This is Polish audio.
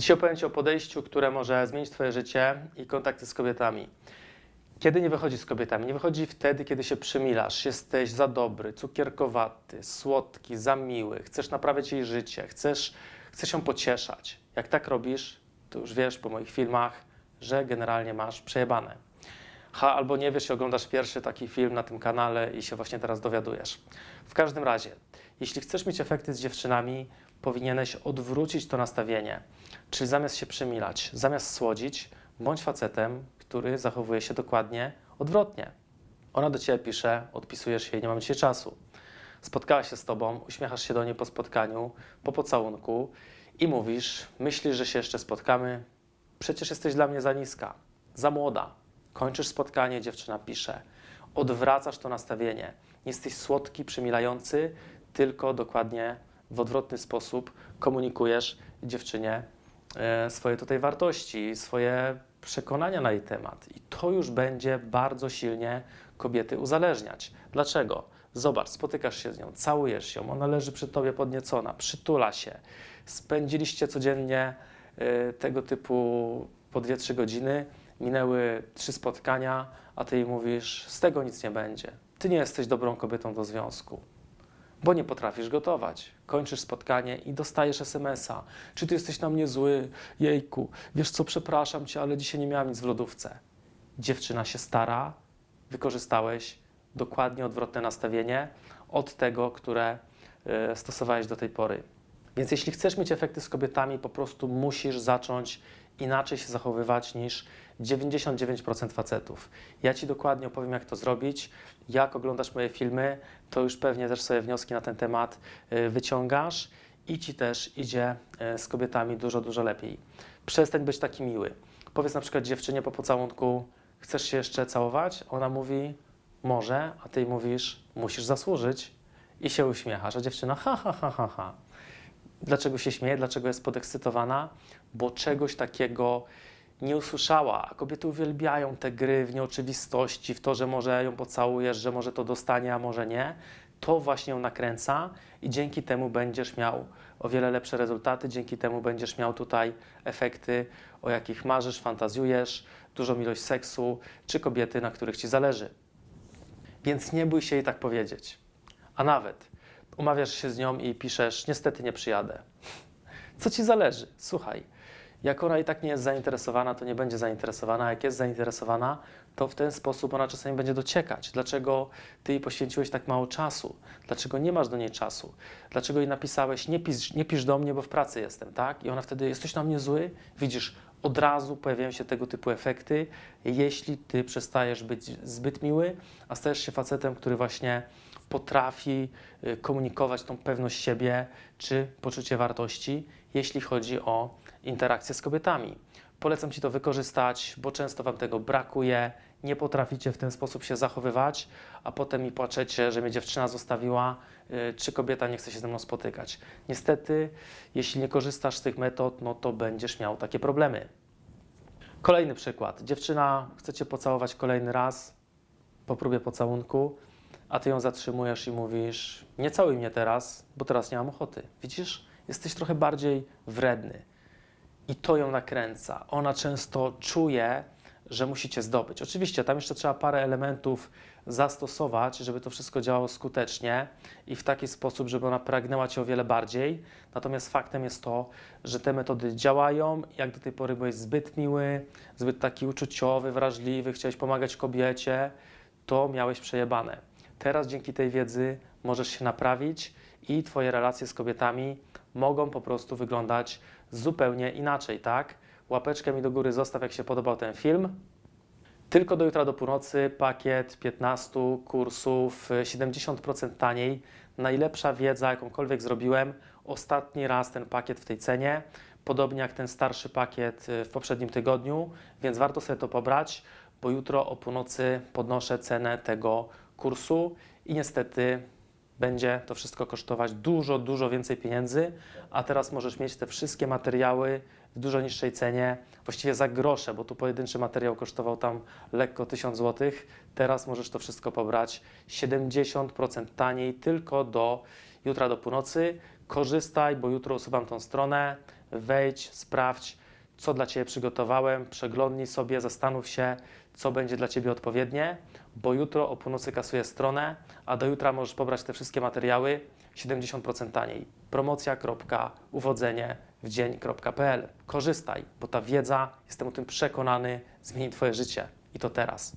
Dzisiaj opowiem Ci o podejściu, które może zmienić Twoje życie i kontakty z kobietami. Kiedy nie wychodzi z kobietami? Nie wychodzi wtedy, kiedy się przymilasz, jesteś za dobry, cukierkowaty, słodki, za miły, chcesz naprawiać jej życie, chcesz, chcesz ją pocieszać. Jak tak robisz, to już wiesz po moich filmach, że generalnie masz przejebane. Ha, albo nie wiesz i oglądasz pierwszy taki film na tym kanale i się właśnie teraz dowiadujesz. W każdym razie, jeśli chcesz mieć efekty z dziewczynami, powinieneś odwrócić to nastawienie. Czyli zamiast się przymilać, zamiast słodzić, bądź facetem, który zachowuje się dokładnie odwrotnie. Ona do ciebie pisze, odpisujesz jej, nie mam dzisiaj czasu. Spotkała się z tobą, uśmiechasz się do niej po spotkaniu, po pocałunku i mówisz, myślisz, że się jeszcze spotkamy, przecież jesteś dla mnie za niska, za młoda. Kończysz spotkanie, dziewczyna pisze. Odwracasz to nastawienie. Nie jesteś słodki, przymilający, tylko dokładnie w odwrotny sposób komunikujesz dziewczynie e, swoje tutaj wartości, swoje przekonania na jej temat. I to już będzie bardzo silnie kobiety uzależniać. Dlaczego? Zobacz, spotykasz się z nią, całujesz się, ona leży przy tobie podniecona, przytula się. Spędziliście codziennie e, tego typu po 2-3 godziny, minęły trzy spotkania, a ty jej mówisz, z tego nic nie będzie. Ty nie jesteś dobrą kobietą do związku bo nie potrafisz gotować. Kończysz spotkanie i dostajesz SMS-a. Czy ty jesteś na mnie zły? Jejku, wiesz co, przepraszam cię, ale dzisiaj nie miałam nic w lodówce. Dziewczyna się stara, wykorzystałeś dokładnie odwrotne nastawienie od tego, które e, stosowałeś do tej pory. Więc jeśli chcesz mieć efekty z kobietami, po prostu musisz zacząć inaczej się zachowywać niż 99% facetów. Ja Ci dokładnie opowiem, jak to zrobić. Jak oglądasz moje filmy, to już pewnie też sobie wnioski na ten temat y, wyciągasz i Ci też idzie y, z kobietami dużo, dużo lepiej. Przestań być taki miły. Powiedz na przykład dziewczynie po pocałunku, chcesz się jeszcze całować? Ona mówi, może, a Ty mówisz, musisz zasłużyć i się uśmiechasz, a dziewczyna, ha, ha, ha, ha, ha. Dlaczego się śmieje? Dlaczego jest podekscytowana? Bo czegoś takiego nie usłyszała. A kobiety uwielbiają te gry w nieoczywistości, w to, że może ją pocałujesz, że może to dostanie, a może nie. To właśnie ją nakręca i dzięki temu będziesz miał o wiele lepsze rezultaty, dzięki temu będziesz miał tutaj efekty, o jakich marzysz, fantazjujesz, dużą ilość seksu, czy kobiety, na których ci zależy. Więc nie bój się jej tak powiedzieć. A nawet umawiasz się z nią i piszesz, niestety nie przyjadę. Co ci zależy? Słuchaj, jak ona i tak nie jest zainteresowana, to nie będzie zainteresowana. A jak jest zainteresowana, to w ten sposób ona czasami będzie dociekać. Dlaczego ty jej poświęciłeś tak mało czasu? Dlaczego nie masz do niej czasu? Dlaczego jej napisałeś, nie pisz, nie pisz do mnie, bo w pracy jestem, tak? I ona wtedy, jesteś na mnie zły? Widzisz, od razu pojawiają się tego typu efekty, jeśli ty przestajesz być zbyt miły, a stajesz się facetem, który właśnie potrafi y, komunikować tą pewność siebie czy poczucie wartości, jeśli chodzi o interakcję z kobietami. Polecam Ci to wykorzystać, bo często Wam tego brakuje, nie potraficie w ten sposób się zachowywać, a potem mi płaczecie, że mnie dziewczyna zostawiła, y, czy kobieta nie chce się ze mną spotykać. Niestety, jeśli nie korzystasz z tych metod, no to będziesz miał takie problemy. Kolejny przykład. Dziewczyna chce Cię pocałować kolejny raz po próbie pocałunku, a Ty ją zatrzymujesz i mówisz, nie całuj mnie teraz, bo teraz nie mam ochoty. Widzisz? Jesteś trochę bardziej wredny. I to ją nakręca. Ona często czuje, że musicie zdobyć. Oczywiście tam jeszcze trzeba parę elementów zastosować, żeby to wszystko działało skutecznie i w taki sposób, żeby ona pragnęła cię o wiele bardziej. Natomiast faktem jest to, że te metody działają. Jak do tej pory byłeś zbyt miły, zbyt taki uczuciowy, wrażliwy, chciałeś pomagać kobiecie, to miałeś przejebane. Teraz dzięki tej wiedzy możesz się naprawić i twoje relacje z kobietami mogą po prostu wyglądać zupełnie inaczej, tak? Łapeczkę mi do góry zostaw, jak się podobał ten film. Tylko do jutra do północy pakiet 15 kursów, y, 70% taniej. Najlepsza wiedza, jakąkolwiek zrobiłem. Ostatni raz ten pakiet w tej cenie, podobnie jak ten starszy pakiet y, w poprzednim tygodniu, więc warto sobie to pobrać, bo jutro o północy podnoszę cenę tego kursu i niestety będzie to wszystko kosztować dużo, dużo więcej pieniędzy, a teraz możesz mieć te wszystkie materiały w dużo niższej cenie, właściwie za grosze, bo tu pojedynczy materiał kosztował tam lekko 1000 zł. Teraz możesz to wszystko pobrać 70% taniej tylko do jutra do północy. Korzystaj, bo jutro usuwam tą stronę. wejdź, sprawdź, co dla Ciebie przygotowałem, przeglądnij sobie, zastanów się, co będzie dla Ciebie odpowiednie, bo jutro o północy kasuję stronę, a do jutra możesz pobrać te wszystkie materiały 70% taniej. Promocja.uwodzenie w dzień.pl. Korzystaj, bo ta wiedza, jestem o tym przekonany, zmieni Twoje życie i to teraz.